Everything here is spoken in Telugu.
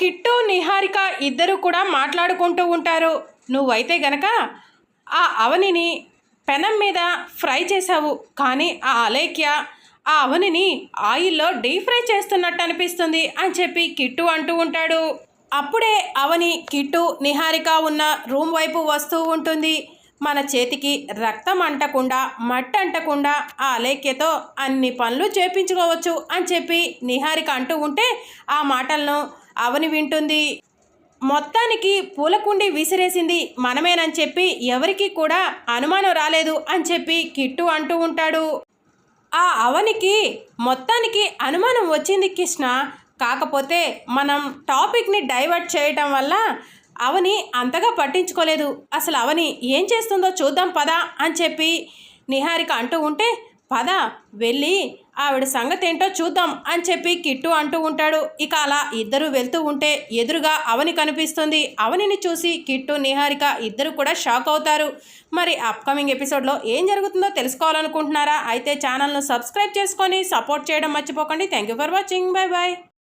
కిట్టు నిహారిక ఇద్దరు కూడా మాట్లాడుకుంటూ ఉంటారు. నువ్వైతే గనక ఆ అవనిని పెనం మీద ఫ్రై చేశావు. కానీ ఆ అలేఖ్య ఆ అవనిని ఆయిల్లో డీప్ ఫ్రై చేస్తున్నట్టు అనిపిస్తుంది అని చెప్పి కిట్టు అంటూ ఉంటాడు. అప్పుడే అవని కిట్టు నిహారిక ఉన్న రూమ్ వైపు వస్తూ ఉంటుంది. మన చేతికి రక్తం అంటకుండా మట్టి అంటకుండా ఆ అలేఖ్యతో అన్ని పనులు చేపించుకోవచ్చు అని చెప్పి నిహారిక అంటూ ఉంటే ఆ మాటలను అవని వింటుంది. మొత్తానికి పూలకుండి విసిరేసింది మనమేనని చెప్పి ఎవరికి కూడా అనుమానం రాలేదు అని చెప్పి కిట్టు అంటూ ఉంటాడు. ఆ అవనికి మొత్తానికి అనుమానం వచ్చింది కృష్ణ. కాకపోతే మనం టాపిక్ని డైవర్ట్ చేయటం వల్ల అవని అంతగా పట్టించుకోలేదు. అసలు అవని ఏం చేస్తుందో చూద్దాం పదా అని చెప్పి నిహారిక అంటూ ఉంటే పద వెళ్ళి ఆవిడ సంగతి ఏంటో చూద్దాం అని చెప్పి కిట్టు అంటూ ఉంటాడు. ఇక అలా ఇద్దరు వెళ్తూ ఉంటే ఎదురుగా అవని కనిపిస్తుంది. అవనిని చూసి కిట్టు నిహారిక ఇద్దరు కూడా షాక్ అవుతారు. మరి అప్కమింగ్ ఎపిసోడ్లో ఏం జరుగుతుందో తెలుసుకోవాలనుకుంటున్నారా? అయితే ఛానల్ను సబ్స్క్రైబ్ చేసుకొని సపోర్ట్ చేయడం మర్చిపోకండి. Thank you for watching. Bye bye